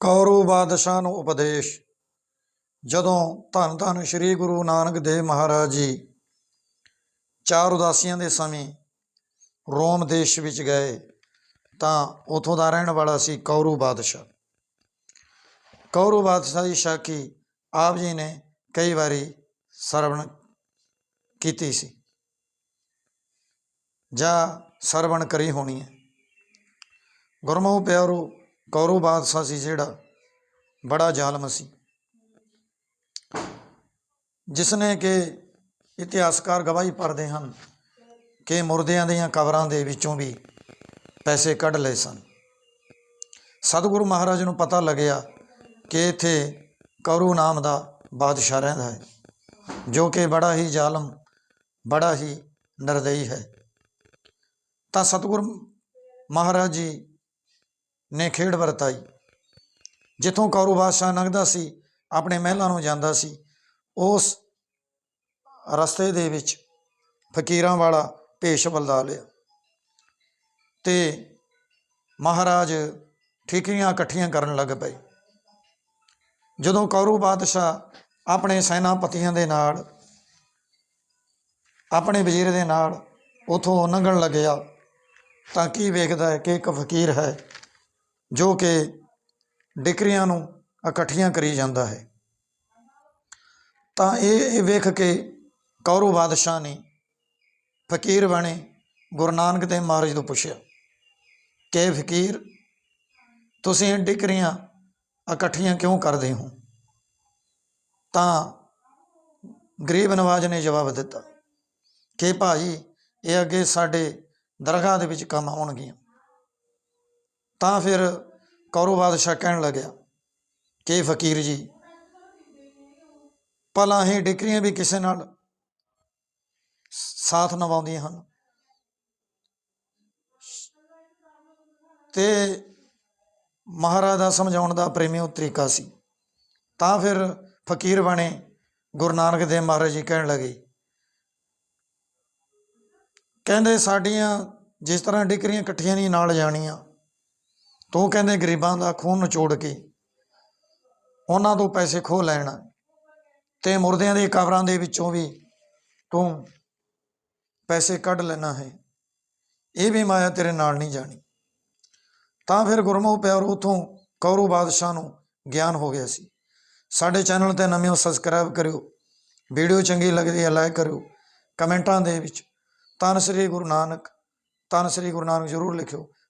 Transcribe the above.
ਕੌਰਵ ਬਾਦਸ਼ਾਹ ਨੂੰ ਉਪਦੇਸ਼। ਜਦੋਂ ਧੰਨ ਧੰਨ ਸ੍ਰੀ ਗੁਰੂ ਨਾਨਕ ਦੇਵ ਮਹਾਰਾਜ ਜੀ ਚਾਰ ਉਦਾਸੀਆਂ ਦੇ ਸਮੇਂ ਰੋਮ ਦੇਸ਼ ਵਿੱਚ ਗਏ, ਤਾਂ ਉਥੋਂ ਦਾ ਰਹਿਣ ਵਾਲਾ ਸੀ ਕੌਰਵ ਬਾਦਸ਼ਾਹ। ਕੌਰਵ ਬਾਦਸ਼ਾਹ ਦੀ ਸ਼ਾਖੀ ਆਪ ਜੀ ਨੇ ਕਈ ਵਾਰੀ ਸਰਵਣ ਕੀਤੀ ਸੀ। ਜਾਂ ਸਰਵਣ ਕਰੀ ਹੋਣੀ ਹੈ। ਗੁਰਮੁਖ ਪਿਆਰੋ ਕੌਰਵ ਬਾਦਸ਼ਾਹ ਸੀ ਜਿਹੜਾ ਬੜਾ ਜ਼ਾਲਮ ਸੀ ਜਿਸ ਨੇ ਕਿ ਇਤਿਹਾਸਕਾਰ ਗਵਾਹੀ ਭਰਦੇ ਹਨ ਕਿ ਮੁਰਦਿਆਂ ਦੀਆਂ ਕਬਰਾਂ ਦੇ ਵਿੱਚੋਂ ਵੀ ਪੈਸੇ ਕੱਢ ਲਏ ਸਨ ਸਤਿਗੁਰੂ ਮਹਾਰਾਜ ਨੂੰ ਪਤਾ ਲੱਗਿਆ ਕਿ ਇੱਥੇ ਕੌਰੂ ਨਾਮ ਦਾ ਬਾਦਸ਼ਾਹ ਰਹਿੰਦਾ ਹੈ ਜੋ ਕਿ ਬੜਾ ਹੀ ਜ਼ਾਲਮ ਬੜਾ ਹੀ ਨਿਰਦਈ ਹੈ ਤਾਂ ਸਤਿਗੁਰ ਮਹਾਰਾਜ ਜੀ ਨੇ ਖੇਡ ਵਰਤਾਈ। ਜਿੱਥੋਂ ਕੌਰੂ ਬਾਦਸ਼ਾਹ ਲੰਘਦਾ ਸੀ, ਆਪਣੇ ਮਹਿਲਾਂ ਨੂੰ ਜਾਂਦਾ ਸੀ, ਉਸ ਰਸਤੇ ਦੇ ਵਿੱਚ ਫਕੀਰਾਂ ਵਾਲਾ ਭੇਸ਼ ਬਲਦਾ ਲਿਆ। ਤੇ ਮਹਾਰਾਜ ਠੀਕਰੀਆਂ ਇਕੱਠੀਆਂ ਕਰਨ ਲੱਗ ਪਏ। ਜਦੋਂ ਕੌਰੂ ਬਾਦਸ਼ਾਹ ਆਪਣੇ ਸੈਨਾਪਤੀਆਂ ਦੇ ਨਾਲ, ਆਪਣੇ ਵਜ਼ੀਰ ਦੇ ਨਾਲ ਉਥੋਂ ਲੰਘਣ ਲੱਗਿਆ, ਤਾਂ ਕੀ ਵੇਖਦਾ ਹੈ ਕਿ ਇੱਕ ਫਕੀਰ ਹੈ ਜੋ ਕਿ ਡਿਕਰੀਆਂ ਨੂੰ ਇਕੱਠੀਆਂ ਕਰੀ ਜਾਂਦਾ ਹੈ। ਤਾਂ ਇਹ ਵੇਖ ਕੇ ਕੌਰੂ ਬਾਦਸ਼ਾਹ ਨੇ ਫਕੀਰ ਬਣੇ ਗੁਰੂ ਨਾਨਕ ਦੇਵ ਮਹਾਰਾਜ ਤੋਂ ਪੁੱਛਿਆ, ਕਿ ਫਕੀਰ, ਤੁਸੀਂ ਡਿਕਰੀਆਂ ਇਕੱਠੀਆਂ ਕਿਉਂ ਕਰਦੇ ਹੋ? ਤਾਂ ਗਰੀਬ ਨਵਾਜ ਨੇ ਜਵਾਬ ਦਿੱਤਾ, ਕਿ ਭਾਈ, ਇਹ ਅੱਗੇ ਸਾਡੇ ਦਰਗਾਹ ਦੇ ਵਿੱਚ ਕੰਮ ਆਉਣਗੀਆਂ। ਤਾਂ ਫਿਰ ਕੌਰੂ ਬਾਦਸ਼ਾਹ ਕਹਿਣ ਲੱਗਿਆ, ਕਿ ਫਕੀਰ ਜੀ, ਭਲਾ ਹੀ ਡਿਕਰੀਆਂ ਵੀ ਕਿਸੇ ਨਾਲ ਸਾਥ ਨਿਭਾਉਂਦੀਆਂ ਹਨ। ਤੇ ਮਹਾਰਾਜ ਦਾ ਸਮਝਾਉਣ ਦਾ ਪ੍ਰੇਮੀ ਤਰੀਕਾ ਸੀ। ਤਾਂ ਫਿਰ ਫਕੀਰ ਬਣੇ ਗੁਰੂ ਨਾਨਕ ਦੇਵ ਮਹਾਰਾਜ ਜੀ ਕਹਿਣ ਲੱਗੇ, ਕਹਿੰਦੇ ਸਾਡੀਆਂ ਜਿਸ ਤਰ੍ਹਾਂ ਡਿਕਰੀਆਂ ਇਕੱਠੀਆਂ ਨਹੀਂ, ਨਾਲ ਜਾਣੀਆਂ। ਤੂੰ ਕਹਿੰਦੇ ਗਰੀਬਾਂ ਦਾ ਖੂਨ ਨਚੋੜ ਕੇ ਉਹਨਾਂ ਤੋਂ ਪੈਸੇ ਖੋਹ ਲੈਣਾ ਤੇ ਮੁਰਦਿਆਂ ਦੀ ਕਬਰਾਂ ਦੇ ਵਿੱਚੋਂ ਵੀ ਤੂੰ ਪੈਸੇ ਕੱਢ ਲੈਣਾ ਹੈ। ਇਹ ਵੀ ਮਾਇਆ ਤੇਰੇ ਨਾਲ ਨਹੀਂ ਜਾਣੀ। ਤਾਂ ਫਿਰ ਗੁਰਮੁਖ ਪਿਆਰ ਉਥੋਂ ਕੌਰੂ ਬਾਦਸ਼ਾਹ ਨੂੰ ਗਿਆਨ ਹੋ ਗਿਆ ਸੀ। ਸਾਡੇ ਚੈਨਲ ਤੇ ਨਵੇਂ ਸਬਸਕ੍ਰਾਈਬ ਕਰਿਓ, ਵੀਡੀਓ ਚੰਗੀ ਲੱਗਦੀ ਹੈ ਲਾਈਕ ਕਰਿਓ, ਕਮੈਂਟਾਂ ਦੇ ਵਿੱਚ ਧੰਨ ਸ੍ਰੀ ਗੁਰੂ ਨਾਨਕ, ਧੰਨ ਸ੍ਰੀ ਗੁਰੂ ਨਾਨਕ ਜ਼ਰੂਰ ਲਿਖਿਓ।